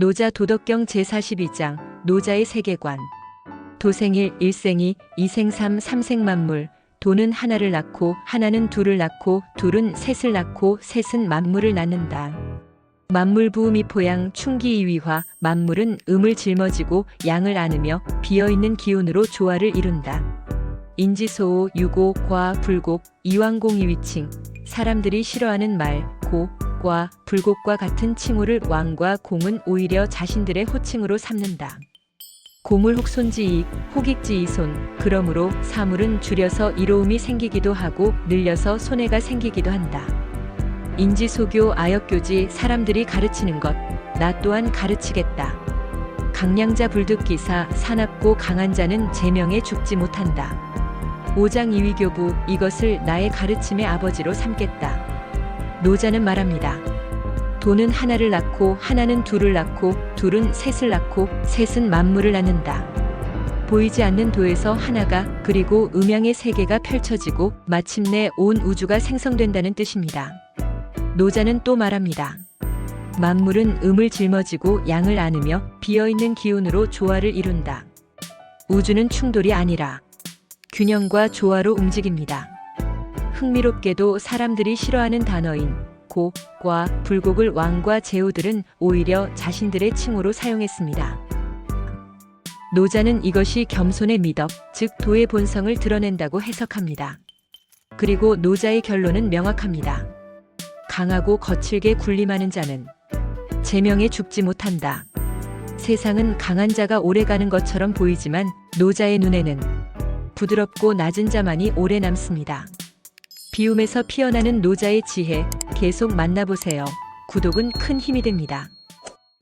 노자 도덕경 제42장 노자의 세계관 도생일 일생이 이생삼 삼생만물 도는 하나를 낳고 하나는 둘을 낳고 둘은 셋을 낳고 셋은 만물을 낳는다. 만물 부음이 포양 충기 이위화 만물은 음을 짊어지고 양을 안으며 비어있는 기운으로 조화를 이룬다. 인지소호 유고 과 불곡 이왕공이 위칭 사람들이 싫어하는 말 고, 과 불곡과 같은 칭호를 왕과 공은 오히려 자신들의 호칭으로 삼는다. 고물 혹손지이, 혹익지이손, 그러므로 사물은 줄여서 이로움이 생기기도 하고 늘려서 손해가 생기기도 한다. 인지소교 아역교지 사람들이 가르치는 것, 나 또한 가르치겠다. 강량자 불득기사 사납고 강한 자는 제명에 죽지 못한다. 오장 이위교부 이것을 나의 가르침의 아버지로 삼겠다. 노자는 말합니다. 도는 하나를 낳고 하나는 둘을 낳고 둘은 셋을 낳고 셋은 만물을 낳는다. 보이지 않는 도에서 하나가 그리고 음양의 세계가 펼쳐지고 마침내 온 우주가 생성된다는 뜻입니다. 노자는 또 말합니다. 만물은 음을 짊어지고 양을 안으며 비어있는 기운으로 조화를 이룬다. 우주는 충돌이 아니라 균형과 조화로 움직입니다. 흥미롭게도 사람들이 싫어하는 단어인 고, 과, 불곡을 왕과 제후들은 오히려 자신들의 칭호로 사용했습니다. 노자는 이것이 겸손의 미덕, 즉 도의 본성을 드러낸다고 해석합니다. 그리고 노자의 결론은 명확합니다. 강하고 거칠게 군림하는 자는 제명에 죽지 못한다. 세상은 강한 자가 오래 가는 것처럼 보이지만 노자의 눈에는 부드럽고 낮은 자만이 오래 남습니다. 비움에서 피어나는 노자의 지혜 계속 만나보세요. 구독은 큰 힘이 됩니다.